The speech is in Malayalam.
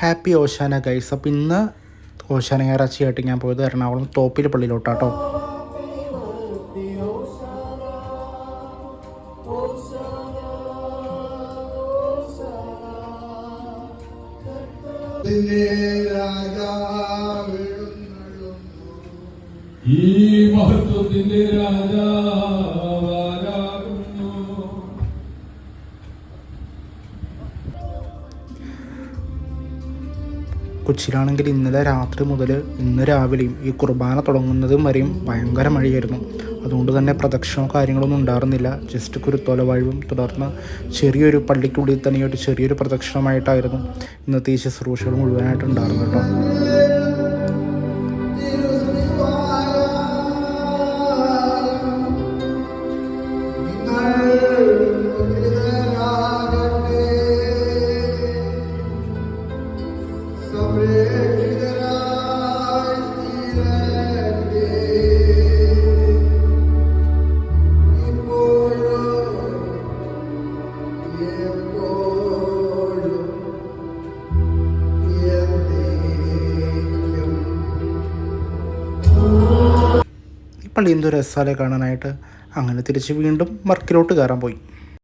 ഹാപ്പി ഓശാന ഗൈസ് അപ്പോൾ ഇന്ന് ഓശാന ഞായറാഴ്ചയായിട്ട് ഞാൻ പോയത് എറണാകുളം തോപ്പിൽ പള്ളിയിലോട്ടാട്ടോ. ഈ മഹത്വത്തിന്റെ രാജാവാരാകുന്നു കൊച്ചിയിലാണെങ്കിൽ ഇന്നലെ രാത്രി മുതൽ ഇന്ന് രാവിലെയും ഈ കുർബാന തുടങ്ങുന്നതും വരെയും ഭയങ്കര മഴയായിരുന്നു. അതുകൊണ്ട് തന്നെ പ്രദക്ഷിണോ കാര്യങ്ങളൊന്നും ഉണ്ടായിരുന്നില്ല. ജസ്റ്റ് കുരുത്തോല വാഴവും തുടർന്ന് ചെറിയൊരു പള്ളിക്കുള്ളിൽ തന്നെ ഒരു ചെറിയൊരു പ്രദക്ഷിണമായിട്ടായിരുന്നു ഇന്നത്തെ ഈ ശുശ്രൂഷകൾ മുഴുവനായിട്ട് ഉണ്ടായിരുന്നു കേട്ടോ. ഈ പള്ളി എന്തോ രസാലെ കാണാനായിട്ട് അങ്ങനെ തിരിച്ച് വീണ്ടും വർക്കിലോട്ട് കയറാൻ പോയി.